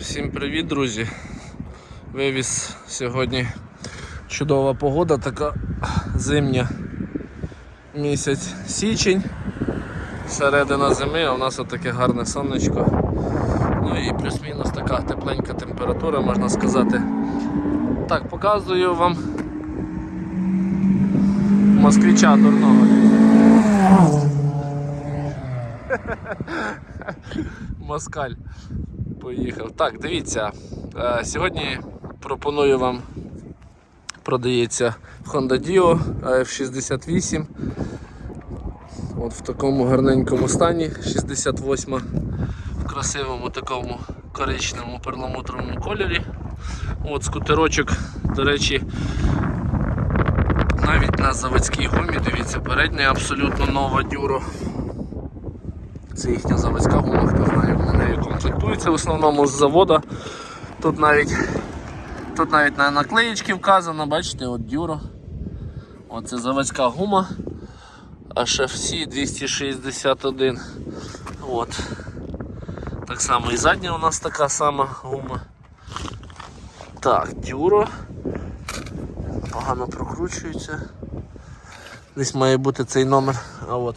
Всім привіт, друзі! Вивіз сьогодні чудова погода, така зимня місяць січень, середина зими, а у нас отаке гарне сонечко. Ну і плюс-мінус така тепленька температура, можна сказати. Так, показую вам москвича дурного. Москаль поїхав. Так, дивіться. е, Сьогодні пропоную вам продається Honda Dio F68. От в такому гарненькому стані, 68 в красивому такому коричневому перламутровому кольорі. От скутерочок, до речі, навіть на заводській гумі, дивіться, передня абсолютно нова дюро. Це їхня заводська гума, хто знає, вони нею комплектуються в основному з завода. Тут навіть тут навіть на наклеєчці вказано, бачите, от дюро. Оце заводська гума HFC 261. От. Так само і задня у нас така сама гума. Так, дюро. Погано прокручується. Десь має бути цей номер. А от.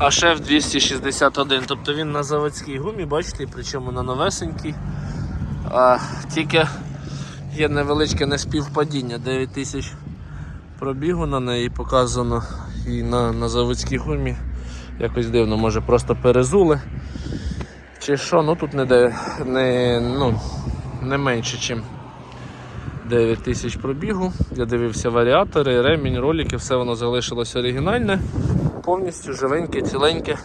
А шеф 261, тобто він на заводській гумі, бачите, причому на новесенькій. А, тільки є невеличке неспівпадіння, 9 тисяч пробігу на неї показано і на, на заводській гумі. Якось дивно, може просто перезули. Чи що, ну тут не, не, ну, не менше, ніж 9 тисяч пробігу. Я дивився варіатори, ремінь, ролики, все воно залишилось оригінальне повністю живеньке, ціленьке.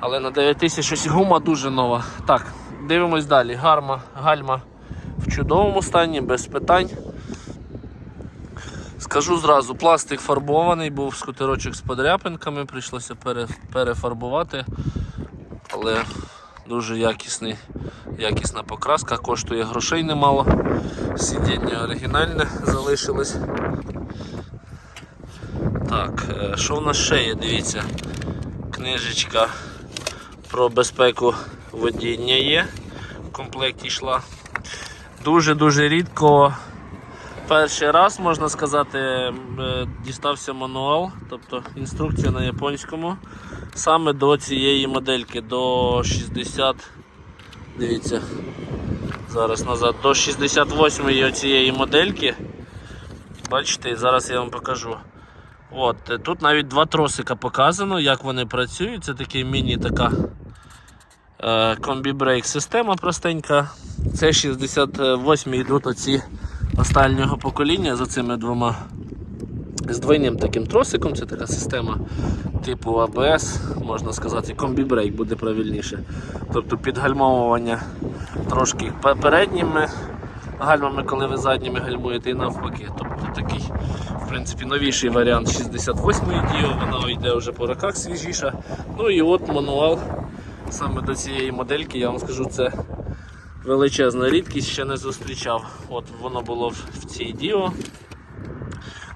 Але на 9 тисяч ось гума дуже нова. Так, дивимось далі. Гарма, гальма в чудовому стані, без питань. Скажу зразу, пластик фарбований, був скутерочок з подряпинками, прийшлося пере, перефарбувати. Але дуже якісний, якісна покраска, коштує грошей немало. Сидіння оригінальне залишилось. Так, е, що в нас ще є? Дивіться, книжечка про безпеку водіння є. В комплекті йшла. Дуже-дуже рідко. Перший раз, можна сказати, е, дістався мануал, тобто інструкція на японському. Саме до цієї модельки, до 60. Дивіться, зараз назад, до 68-ї цієї модельки. Бачите, зараз я вам покажу. От, е, Тут навіть два тросика показано, як вони працюють. Це такий міні-така е, комбі-брейк система простенька. Це 68 йдуть оці останнього покоління за цими двома з двойним таким тросиком. Це така система типу ABS, можна сказати, комбі-брейк буде правильніше. Тобто підгальмовування трошки пе- передніми гальмами, коли ви задніми гальмуєте і навпаки. Тобто такий принципі, новіший варіант 68-ї Dio, вона йде вже по роках свіжіша. Ну і от мануал саме до цієї модельки, я вам скажу, це величезна рідкість, ще не зустрічав. От Воно було в цій Dio.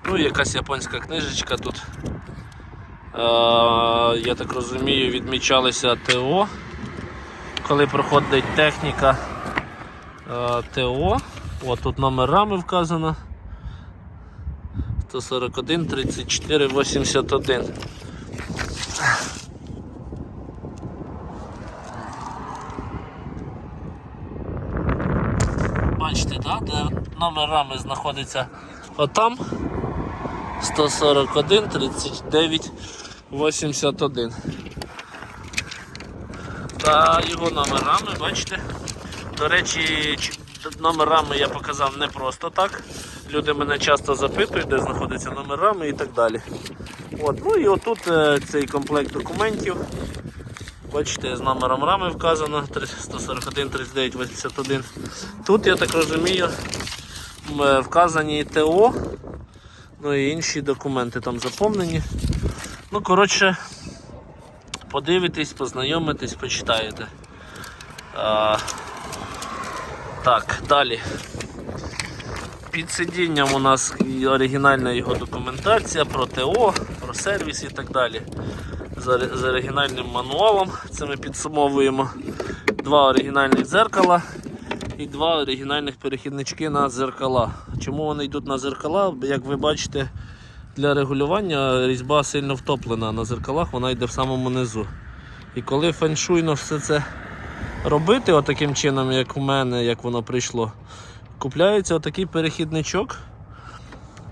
Ну і якась японська книжечка тут. Е, я так розумію, відмічалися ТО, коли проходить техніка е, ТО. От тут номер рами вказано. 141 34 81. Бачите, да? де номер рами знаходиться отам. 141 39 81. Та його номер рами, бачите? До речі, номер рами я показав не просто так. Люди мене часто запитують, де знаходяться номер рами і так далі. От. Ну і отут е, цей комплект документів. Бачите, з номером рами вказано 141 39 81. Тут, я так розумію, е, вказані ТО, ну і інші документи там заповнені. Ну, коротше, подивитесь, познайомитесь, почитаєте. А, так, далі. Під сидінням у нас і оригінальна його документація про ТО, про сервіс і так далі. з, оригінальним мануалом. Це ми підсумовуємо. Два оригінальних дзеркала і два оригінальних перехіднички на дзеркала. Чому вони йдуть на дзеркала? Як ви бачите, для регулювання різьба сильно втоплена на дзеркалах, вона йде в самому низу. І коли феншуйно все це робити, отаким чином, як у мене, як воно прийшло, купляється отакий перехідничок.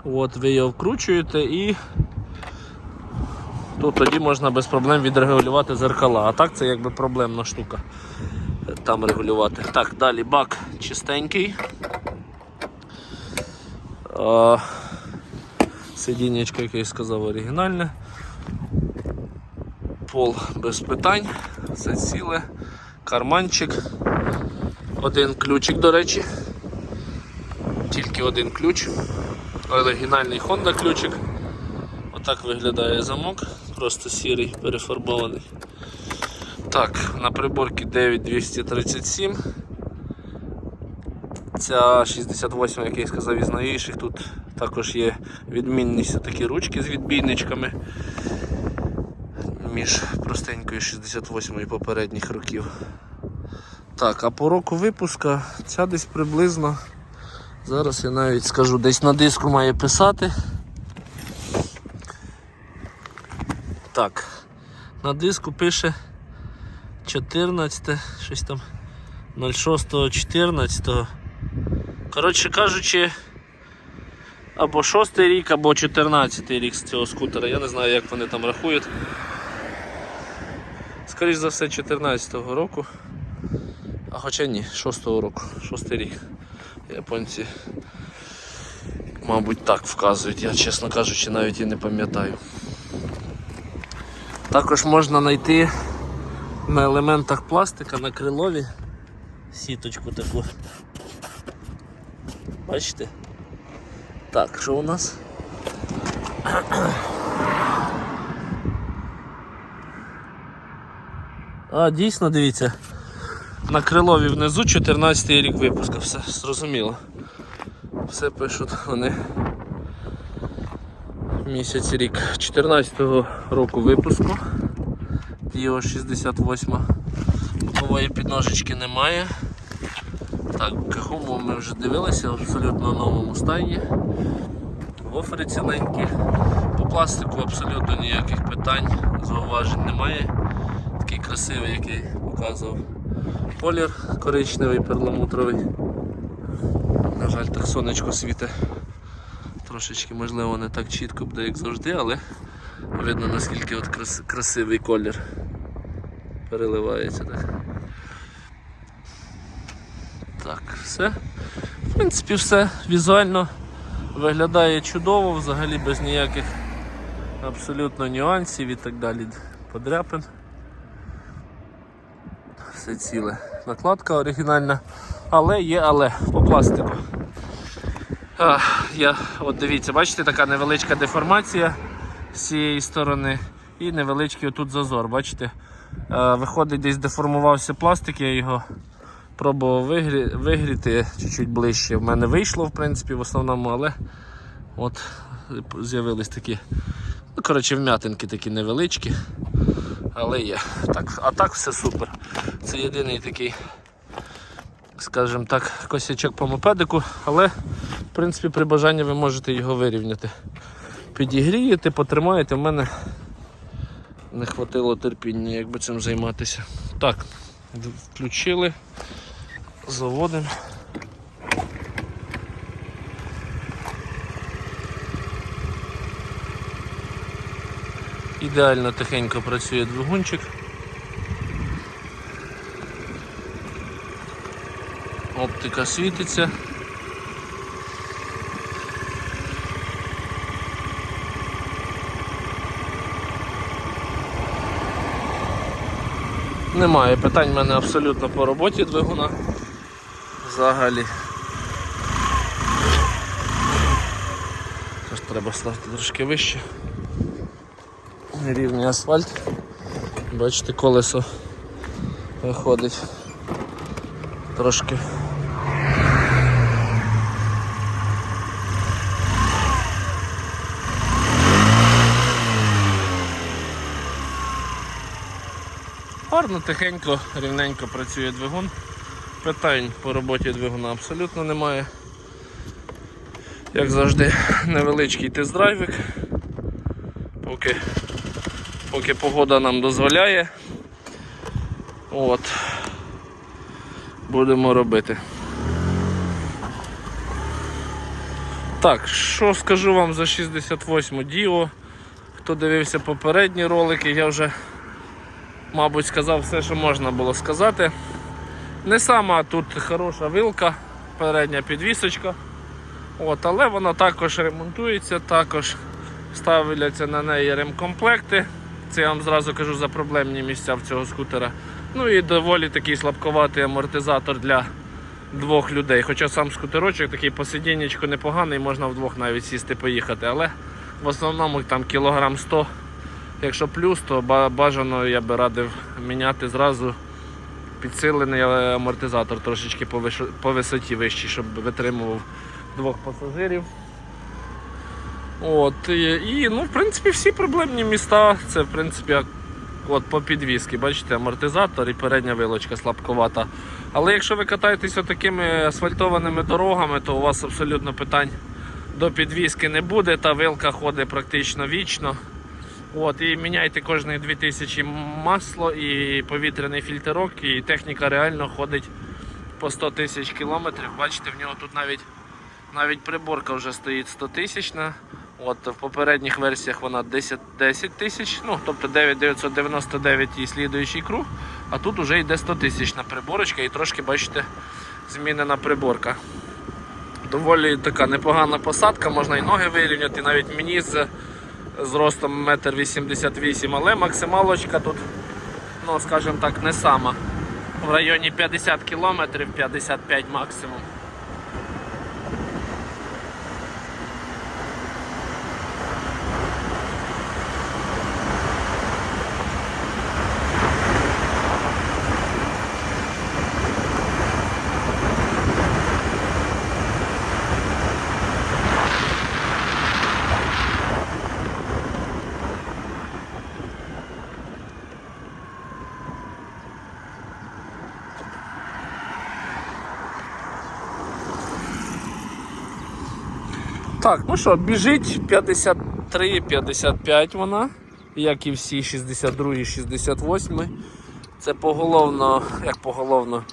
От, ви його вкручуєте і тут тоді можна без проблем відрегулювати зеркала. А так це якби проблемна штука там регулювати. Так, далі бак чистенький. А, сидіннячко, як я сказав, оригінальне. Пол без питань, все ціле, карманчик, один ключик, до речі, тільки один ключ, оригінальний Honda ключик. Отак виглядає замок, просто сірий, перефарбований. Так, на приборці 9237. Ця 68, як я сказав, із новіших. Тут також є відмінність такі ручки з відбійничками між простенькою 68 і попередніх років. Так, а по року випуска ця десь приблизно. Зараз я навіть скажу, десь на диску має писати. Так, на диску пише 14, щось там 06, 14. Коротше кажучи, або 6 рік, або 14 рік з цього скутера. Я не знаю, як вони там рахують. Скоріше за все, 14-го року. А хоча ні, 6-го року, 6 рік. Японці, мабуть, так вказують. Я, чесно кажучи, навіть і не пам'ятаю. Також можна знайти на елементах пластика на крилові сіточку таку. Бачите? Так, що у нас? А, дійсно, дивіться. На крилові внизу 14 рік випуска, все зрозуміло. Все пишуть вони. Місяць рік 14-го року випуску. Діо 68. Бокової підножечки немає. Так, кахуму ми вже дивилися, в абсолютно новому стані. Гофри ціленькі. По пластику абсолютно ніяких питань, зауважень немає. Такий красивий, який показував колір коричневий, перламутровий. На жаль, так сонечко світить. Трошечки, можливо, не так чітко буде, як завжди, але видно наскільки от крас- красивий колір переливається. Так. так, все. В принципі, все візуально виглядає чудово, взагалі без ніяких абсолютно нюансів і так далі. Подряпин. Все ціле. Накладка оригінальна, але є але по пластику. А, я, от дивіться, бачите, така невеличка деформація з цієї сторони і невеличкий отут зазор. Бачите? Е, виходить, десь деформувався пластик, я його пробував вигрі, вигріти чуть-чуть ближче. В мене вийшло, в принципі, в основному, але от з'явились такі. Ну, коротше, вм'ятинки такі невеличкі, але є. Так, а так все супер. Це єдиний такий скажімо так, косячок по мопедику, але в принципі при бажанні ви можете його вирівняти. Підігрієте, потримаєте, в мене не хватило терпіння, якби цим займатися. Так, включили, заводимо. Ідеально тихенько працює двигунчик. Оптика світиться. Немає питань в мене абсолютно по роботі двигуна. Взагалі. Тож треба ставити трошки вище. Рівний асфальт. Бачите, колесо виходить трошки. Гарно, тихенько, рівненько працює двигун. Питань по роботі двигуна абсолютно немає. Як завжди, невеличкий тест-драйвик. Поки, поки погода нам дозволяє. От. Будемо робити. Так, що скажу вам за 68 Діо. Хто дивився попередні ролики, я вже, мабуть, сказав все, що можна було сказати. Не сама тут хороша вилка, передня підвісочка. От, але вона також ремонтується, також ставляться на неї ремкомплекти. Це я вам зразу кажу за проблемні місця в цього скутера. Ну і доволі такий слабковатий амортизатор для двох людей. Хоча сам скутерочок такий посидіннячко непоганий, можна вдвох навіть сісти поїхати. Але в основному там кілограм 100. Якщо плюс, то бажано я би радив міняти зразу підсилений е, амортизатор трошечки по, висоті вищий, щоб витримував двох пасажирів. От, і, ну, в принципі, всі проблемні міста це в принципі от по підвіски. Бачите, амортизатор і передня вилочка слабковата. Але якщо ви катаєтесь такими асфальтованими дорогами, то у вас абсолютно питань до підвіски не буде. Та вилка ходить практично вічно. От, і міняйте кожні 2000 масло і повітряний фільтрок, і техніка реально ходить по 100 тисяч кілометрів. Бачите, в нього тут навіть навіть приборка вже стоїть 100 тисячна. От в попередніх версіях вона 10 10 тисяч, ну тобто 9999 і слідуючий круг, а тут вже йде 100 тисячна приборочка і трошки бачите змінена приборка. Доволі така непогана посадка, можна і ноги вирівняти, навіть мені з, з ростом 1,88 м, але максималочка тут, ну скажімо так, не сама. В районі 50 км, 55 максимум. Так, ну що, біжить 53-55 вона, як і всі 62 68 Це поголовно, як поголовно,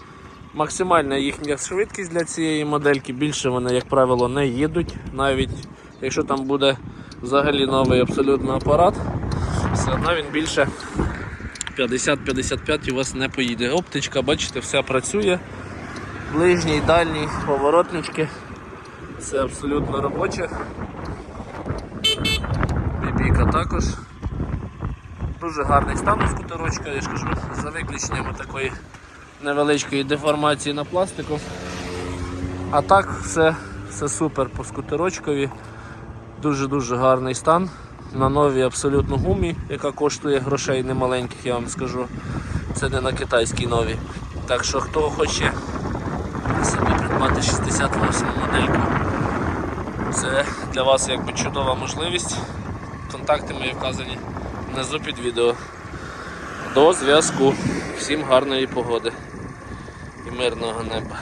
максимальна їхня швидкість для цієї модельки. Більше вони, як правило, не їдуть. Навіть якщо там буде взагалі новий абсолютно апарат, все одно він більше 50-55 у вас не поїде. Оптичка, бачите, все працює. Ближній, дальній, поворотнички. Все абсолютно робоче. Бібіка також. Дуже гарний стан у скутерочка, я ж кажу, за виключенням такої невеличкої деформації на пластику. А так все, все супер по скутерочкові. Дуже-дуже гарний стан. На новій абсолютно гумі, яка коштує грошей немаленьких, я вам скажу. Це не на китайській новій. Так що хто хоче придбати 68 модельку. Це для вас якби чудова можливість. Контакти мої вказані внизу під відео. До зв'язку. Всім гарної погоди і мирного неба.